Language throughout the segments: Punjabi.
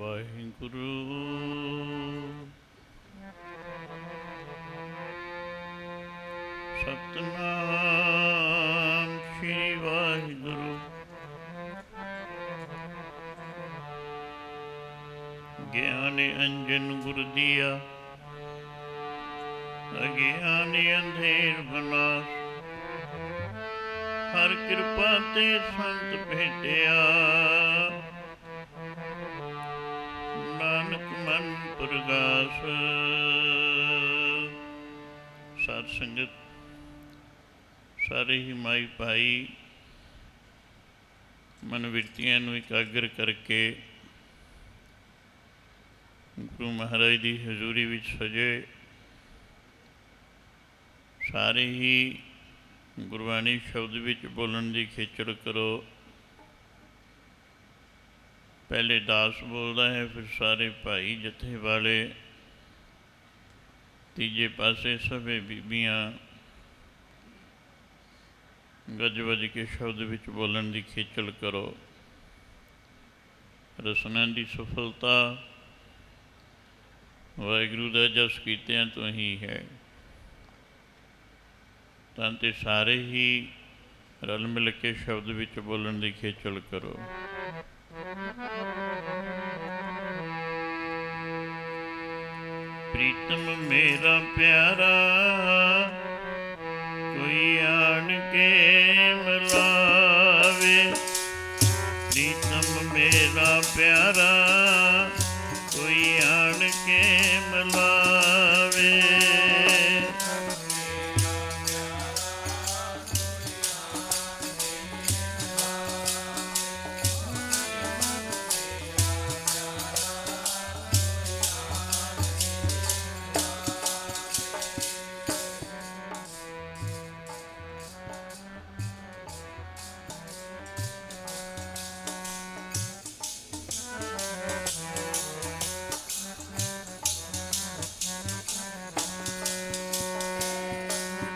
ਵਾਹਿਗੁਰੂ ਸਤਨਾਮ ਸ੍ਰੀ ਵਾਹਿਗੁਰੂ ਗਿਆਨ ਅੰਜਨ ਗੁਰ ਦੀਆ ਅਗਿਆਨ ਅੰਧੇਰ ਬਨਾਸ ਹਰ ਕਿਰਪਾ ਤੇ ਸੰਤ ਭੇਟਿਆ ਨਾਨਕ ਮਨ ਪ੍ਰਗਾਸ ਸਾਧ ਸੰਗਤ, ਸਾਰੇ ਹੀ ਮਾਈ ਭਾਈ ਮਨ ਵਿਰਤੀਆਂ ਨੂੰ ਇਕਾਗਰ ਕਰਕੇ ਗੁਰੂ ਮਹਾਰਾਜ ਦੀ ਹਜ਼ੂਰੀ ਵਿੱਚ ਸਜੇ ਸਾਰੇ ਹੀ ਗੁਰਬਾਣੀ ਸ਼ਬਦ ਵਿੱਚ ਬੋਲਣ ਦੀ ਖੇਚਲ ਕਰੋ। ਪਹਿਲੇ ਦਾਸ ਬੋਲਦਾ ਹੈ, ਫਿਰ ਸਾਰੇ ਭਾਈ ਜਥੇ ਵਾਲੇ ਤੀਜੇ ਪਾਸੇ ਸਭੇ ਬੀਬੀਆਂ। ਗੱਜ ਵੱਜ ਕੇ ਸ਼ਬਦ ਵਿੱਚ ਬੋਲਣ ਦੀ ਖੇਚਲ ਕਰੋ। ਰਸਨਾ ਦੀ ਸਫਲਤਾ ਵਾਹਿਗੁਰੂ ਦਾ ਜਸ ਕੀਤਿਆਂ ਤੋਂ ਹੀ ਹੈ। ਤਾਂ ਤੇ ਸਾਰੇ ਹੀ ਰਲ ਮਿਲ ਕੇ ਸ਼ਬਦ ਵਿੱਚ ਬੋਲਣ ਦੀ ਖੇਚਲ ਕਰੋ। ਪ੍ਰੀਤਮ ਮੇਰਾ ਪਿਆਰਾ।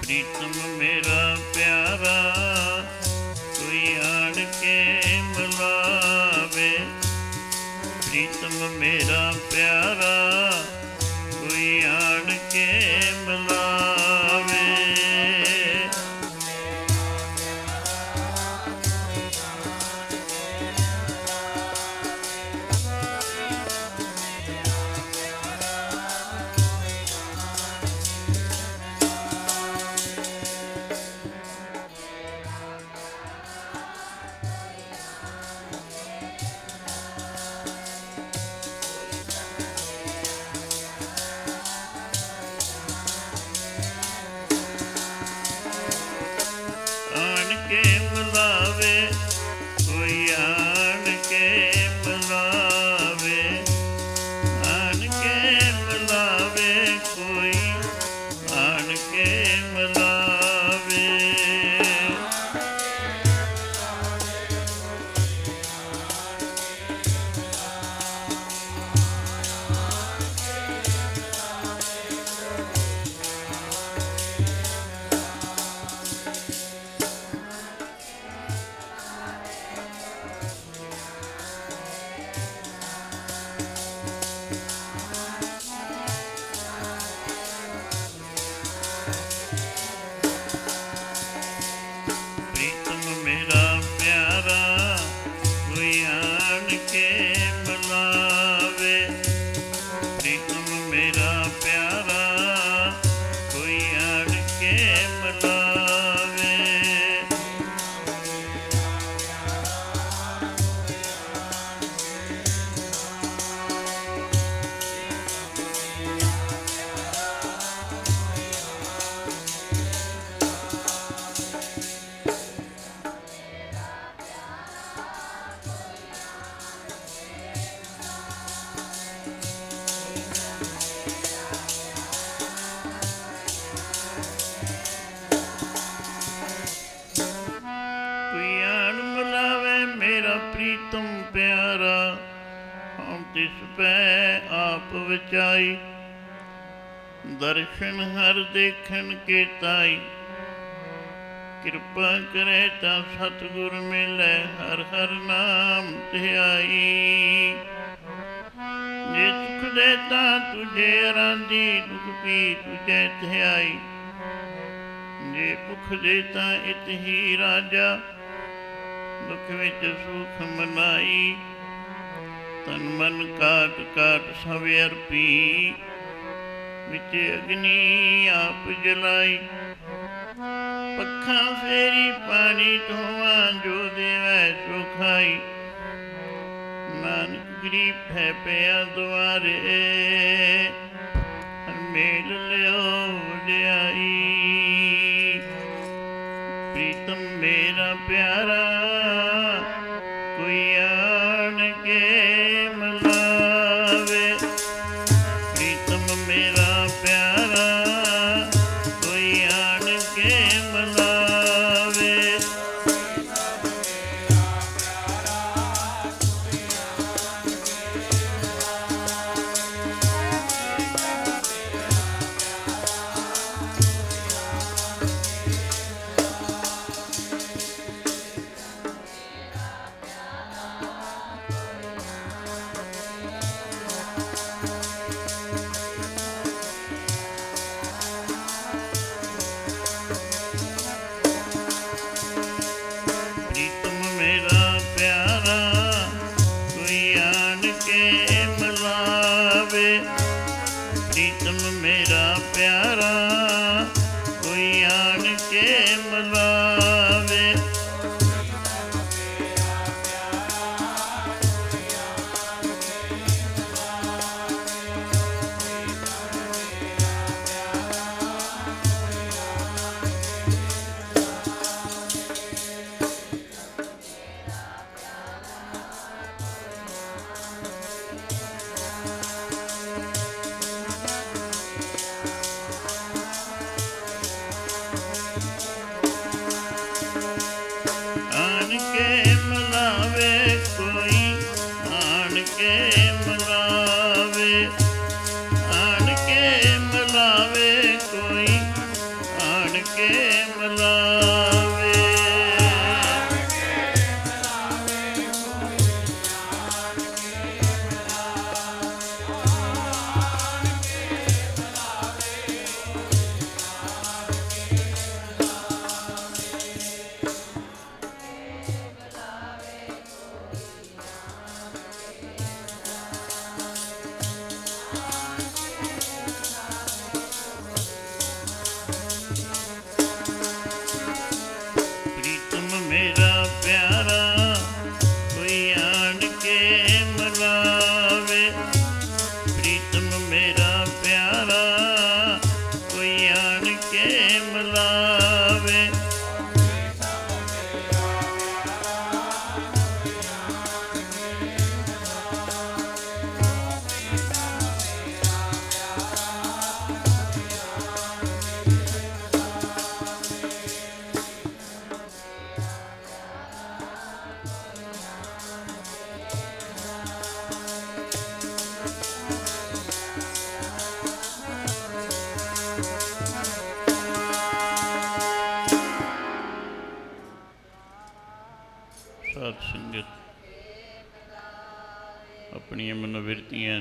ਪ੍ਰੀਤਮ ਮੇਰਾ ਪਿਆਰਾ। ਤਿਸ ਪੈ ਆਪ ਵਿਚਾਈ, ਦਰਸ਼ਨ ਹਰ ਦੇਖਣ ਕੇ ਤਾਈ ਕਿਰਪਾ ਕਰੇ ਤਾਂ ਸਤਿਗੁਰ ਮਿਲੇ, ਹਰ ਹਰ ਨਾਮ ਧਿਆਈ। ਮਿਲੇ ਤਾਂ ਤੁਝੇ ਰਾਂਦੀ ਦੁਖ ਪੀ ਤੁਝੇ ਥਿਆਈ ਜੇ ਭੁਖ ਦੇ ਤਾਂ ਇਤ ਹੀ ਰਾਜਾ, ਦੁਖ ਵਿੱਚ ਸੁਖ ਮਨਾਈ। ਤਨ ਮਨ ਕਾਟ ਕਾਟ ਸਭ ਅਰਪੀ, ਵਿੱਚ ਅਗਨੀ ਆਪ ਜਲਾਈ। ਪੱਖਾਂ ਫੇਰੀ ਪਾਣੀ ਧੋਵਾਂ ਜੋ ਦੇਵੈ ਸੋ ਨਾਨਕ ਗਰੀਬ ਹੈ ਪਿਆ ਦੁਆਰੇ, ਹਰ ਮੇਲ ਲਿਓ ਵਡਿਆਈ ਪ੍ਰੀਤਮ ਮੇਰਾ ਪਿਆਰਾ ਮਲਾਵੇ ਪ੍ਰੀਤਮ ਮੇਰਾ ਪਿਆਰਾ। ਕੇ ਮਲਾਵੇ ਕੋਈ ਆਣ ਕੇ ਮਲਾਵੇ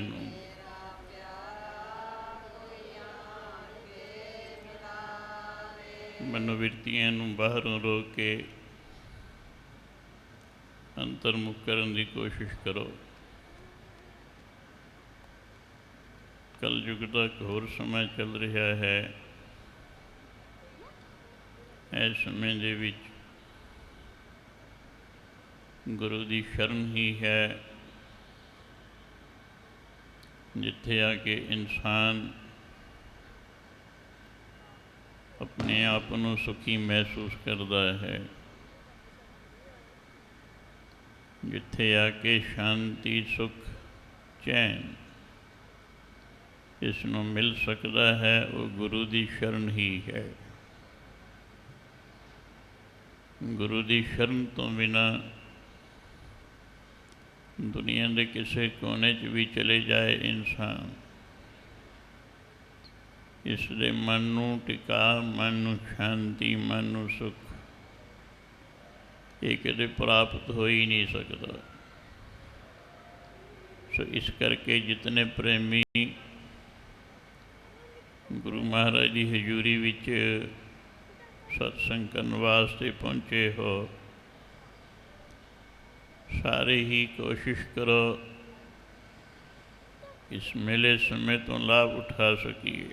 ਮਨੋਵਿਰਤੀਆਂ ਨੂੰ। ਮਨੋਵਿਰਤੀਆਂ ਨੂੰ ਬਾਹਰੋਂ ਰੋਕ ਕੇ ਅੰਤਰਮੁਖ ਕਰਨ ਦੀ ਕੋਸ਼ਿਸ਼ ਕਰੋ। ਕਲਯੁਗ ਦਾ ਇੱਕ ਹੋਰ ਸਮਾਂ ਚੱਲ ਰਿਹਾ ਹੈ। ਇਸ ਸਮੇਂ ਦੇ ਵਿੱਚ ਗੁਰੂ ਦੀ ਸ਼ਰਨ ਹੀ ਹੈ। ਜਿੱਥੇ ਆ ਕੇ ਇਨਸਾਨ ਆਪਣੇ ਆਪ ਨੂੰ ਸੁਖੀ ਮਹਿਸੂਸ ਕਰਦਾ ਹੈ ਜਿੱਥੇ ਆ ਕੇ ਸ਼ਾਂਤੀ ਸੁਖ ਚੈਨ ਇਸ ਨੂੰ ਮਿਲ ਸਕਦਾ ਹੈ ਉਹ ਗੁਰੂ ਦੀ ਸ਼ਰਨ ਹੀ ਹੈ ਗੁਰੂ ਦੀ ਸ਼ਰਨ ਤੋਂ ਬਿਨਾ ਦੁਨੀਆ ਦੇ ਕਿਸੇ ਕੋਨੇ 'ਚ ਵੀ ਚਲੇ ਜਾਏ ਇਨਸਾਨ। ਇਸ ਦੇ ਮਨ ਨੂੰ ਟਿਕਾ, ਮਨ ਨੂੰ ਸ਼ਾਂਤੀ, ਮਨ ਨੂੰ ਸੁਖ। ਇਹ ਕਦੇ ਪ੍ਰਾਪਤ ਹੋ ਹੀ ਨਹੀਂ ਸਕਦਾ। ਸੋ ਇਸ ਕਰਕੇ ਜਿਤਨੇ ਪ੍ਰੇਮੀ ਗੁਰੂ ਮਹਾਰਾਜ ਦੀ ਹਜ਼ੂਰੀ ਵਿੱਚ ਸਤਸੰਗ ਕਰਨ ਵਾਸਤੇ ਪਹੁੰਚੇ ਹੋ ਸਾਰੇ ਹੀ ਕੋਸ਼ਿਸ਼ ਕਰੋ। ਇਸ ਮੇਲੇ ਸਮੇਂ ਤੋਂ ਲਾਭ ਉਠਾ ਸਕੀਏ।